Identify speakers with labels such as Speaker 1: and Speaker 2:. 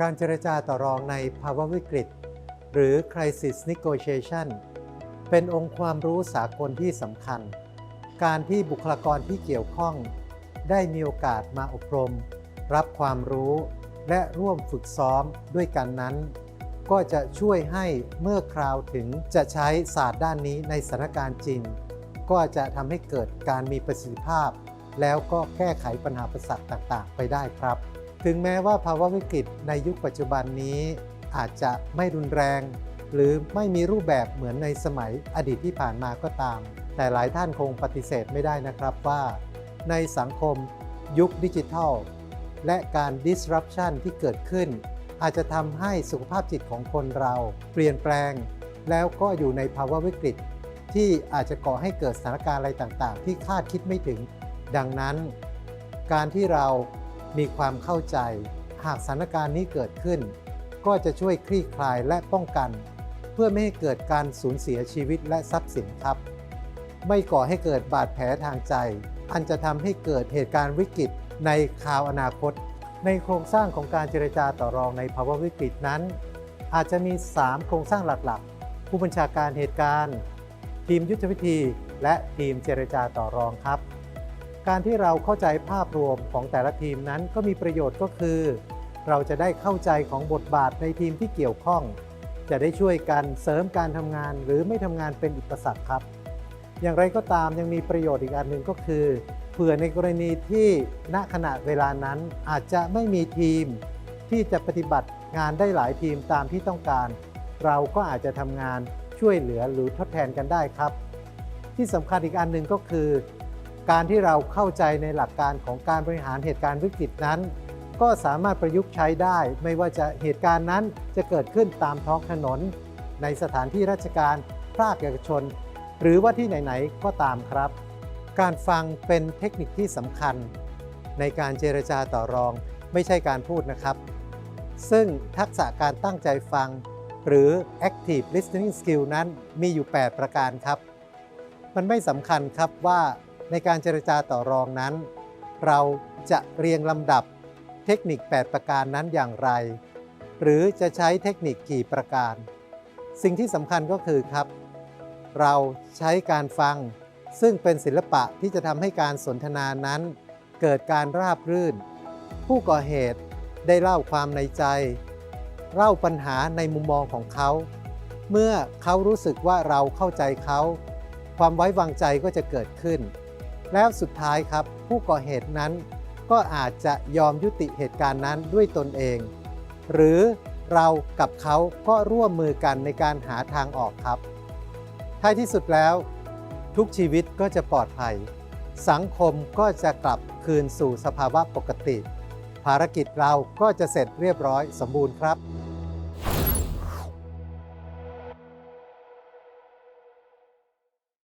Speaker 1: การเจรจาต่อรองในภาวะวิกฤต หรือ crisis negotiation เป็นองค์ความรู้สากลที่สำคัญ การที่บุคลากรที่เกี่ยวข้อง ได้มีโอกาสมาอบรม รับความรู้ และร่วมฝึกซ้อมด้วยกันนั้น ก็จะช่วยให้เมื่อคราวถึงจะใช้ศาสตร์ด้านนี้ในสถานการณ์จริง ก็จะทำให้เกิดการมีประสิทธิภาพ แล้วก็แก้ไขปัญหาประสักต่างๆ ไปได้ครับ ถึงแม้ว่าภาวะวิกฤตในยุคปัจจุบันนี้ อาจจะไม่รุนแรง หรือไม่มีรูปแบบเหมือนในสมัยอดีตที่ผ่านมาก็ตาม แต่หลายท่านคงปฏิเสธไม่ได้นะครับว่า ในสังคมยุคดิจิทัล และการ disruption ที่เกิดขึ้น อาจจะทำให้สุขภาพจิตของคนเรา เปลี่ยนแปลง แล้วก็อยู่ในภาวะวิกฤต ที่อาจจะก่อให้เกิดสถานการณ์อะไรต่างๆ ที่คาดคิดไม่ถึง ดังนั้น การที่เรา มีความเข้าใจ หากสถานการณ์นี้เกิดขึ้น ก็จะช่วยคลี่คลายและป้องกัน เพื่อไม่ให้เกิดการสูญเสียชีวิตและทรัพย์สินครับ ไม่ก่อให้เกิดบาดแผลทางใจ อันจะทำให้เกิดเหตุการณ์วิกฤตในคราวอนาคต ในโครงสร้างของการเจรจาต่อรองในภาวะวิกฤตนั้น อาจจะมี 3 โครงสร้างหลักๆ ผู้บัญชาการเหตุการณ์ ทีมยุทธวิธี และทีมเจรจาต่อรองครับ การที่เราเข้าใจภาพรวมของแต่ละทีมนั้นก็มีประโยชน์ก็คือ เราจะได้เข้าใจของบทบาทในทีมที่เกี่ยวข้อง จะได้ช่วยกันเสริมการทำงานหรือไม่ทำงานเป็นอุปสรรคครับ อย่างไรก็ตามยังมีประโยชน์อีกอันหนึ่งก็คือเผื่อในกรณีที่ณขณะเวลานั้นอาจจะไม่มีทีม ที่จะปฏิบัติงานได้หลายทีมตามที่ต้องการ เราก็อาจจะทำงานช่วยเหลือหรือทดแทนกันได้ครับ ที่สำคัญอีกอันหนึ่งก็คือ การที่เราเข้าใจในหลักการของการบริหารเหตุการณ์วิกฤตนั้น ก็สามารถประยุกต์ใช้ได้ ไม่ว่าจะเหตุการณ์นั้นจะเกิดขึ้นตามท้องถนน ในสถานที่ราชการภาคเอกชน หรือว่าที่ไหนๆก็ตามครับ การฟังเป็นเทคนิคที่สำคัญ ในการเจรจาต่อรองไม่ใช่การพูดนะครับ ซึ่งทักษะการตั้งใจฟัง หรือ active listening skill นั้นมีอยู่ 8 ประการครับ มันไม่สำคัญครับว่า ในการเจรจาต่อรองนั้น เราจะเรียงลำดับเทคนิค 8 ประการนั้นอย่างไร หรือจะใช้เทคนิคกี่ประการ สิ่งที่สำคัญก็คือครับ เราใช้การฟังซึ่งเป็นศิลปะที่จะทำให้การสนทนานั้น เกิดการราบรื่น ผู้ก่อเหตุได้เล่าความในใจ เล่าปัญหาในมุมมองของเขา เมื่อเขารู้สึกว่าเราเข้าใจเขา ความไว้วางใจก็จะเกิดขึ้น แล้วสุดท้ายครับ ผู้ก่อเหตุนั้น ก็อาจจะยอมยุติเหตุการณ์นั้นด้วยตนเอง หรือเรากับเขาก็ร่วมมือกันในการหาทางออกครับ ท้ายที่สุดแล้ว ทุกชีวิตก็จะปลอดภัย สังคมก็จะกลับคืนสู่สภาวะปกติ ภารกิจเราก็จะเสร็จเรียบร้อยสมบูรณ์ครับ